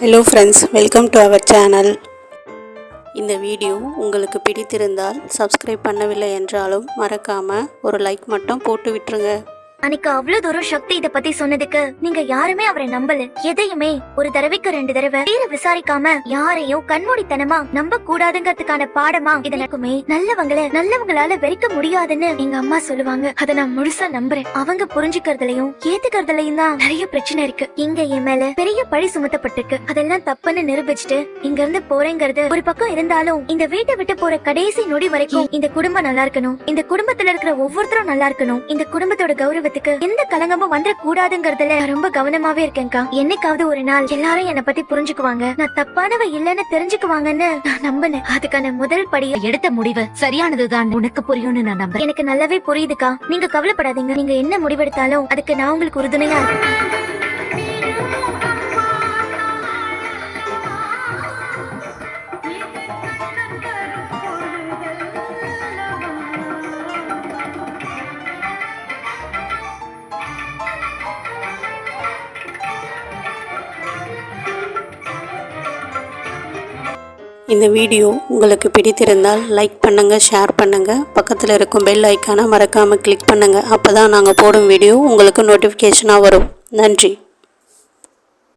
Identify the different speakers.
Speaker 1: Hello friends welcome to our channel இந்த video உங்களுக்கு பிடித்திருந்தால் சப்ஸ்கிரைப் பண்ணவில்லை என்றாலும் மறக்காமல் ஒரு லைக் மட்டும் போட்டு விட்டுருங்க.
Speaker 2: அன்னைக்கு அவ்வளவு தூரம் சக்தி இத பத்தி சொன்னதுக்கு நீங்க யாருமே அவரை நம்பல. எதையுமே ஒரு தடவைக்கு ரெண்டு தடவை தீர விசாரிக்காம யாரையும் கண்மூடித்தனமா நம்ப கூடாதுங்கிறதுக்கான பாடமா இது நல்லவங்கள நல்லவங்களால வெறிக்க முடியாதுன்னு எங்க அம்மா சொல்லுவாங்க. அத நான் முழுசா நம்புறேன். அவங்க புரிஞ்சுக்கிறதுலயும் ஏத்துக்கிறதுலயும் தான் நிறைய பிரச்சனை இருக்கு. இங்க என் மேல பெரிய பழி சுமத்தப்பட்டிருக்கு. அதெல்லாம் தப்புன்னு நிரூபிச்சுட்டு இங்க இருந்து போறேங்கிறது ஒரு பக்கம் இருந்தாலும் இந்த வீட்டை விட்டு போற கடைசி நொடி வரைக்கும் இந்த குடும்பம் நல்லா இருக்கணும். இந்த குடும்பத்துல இருக்கிற ஒவ்வொருத்தரும் நல்லா இருக்கணும். இந்த குடும்பத்தோட விஷயத்துக்கு எந்த கலங்கமும் வந்துடக்கூடாதுங்கிறதுல ரொம்ப கவனமாவே இருக்கேன்க்கா என்னைக்காவது ஒரு நாள் எல்லாரும் என்ன பத்தி புரிஞ்சுக்குவாங்க. நான் தப்பானவ இல்லைன்னு தெரிஞ்சுக்குவாங்கன்னு நான் நம்பினேன் அதுக்கான முதல் படி
Speaker 3: எடுத்த முடிவு சரியானதுதான். உனக்கு புரியும்னு நான் நம்புறேன்.
Speaker 2: எனக்கு நல்லாவே புரியுதுக்கா. நீங்க கவலைப்படாதீங்க. நீங்க என்ன முடிவெடுத்தாலும் அதுக்கு நான் உங்களுக்கு உறுதுணையா இருக்கேன்.
Speaker 1: இந்த வீடியோ உங்களுக்கு பிடித்திருந்தால் லைக் பண்ணுங்கள் ஷேர் பண்ணுங்கள் பக்கத்தில் இருக்கும் பெல் ஐக்கானை மறக்காமல் கிளிக் பண்ணுங்கள் அப்போ தான் நாங்கள் போடும் வீடியோ உங்களுக்கு நோட்டிஃபிகேஷனாக வரும். நன்றி.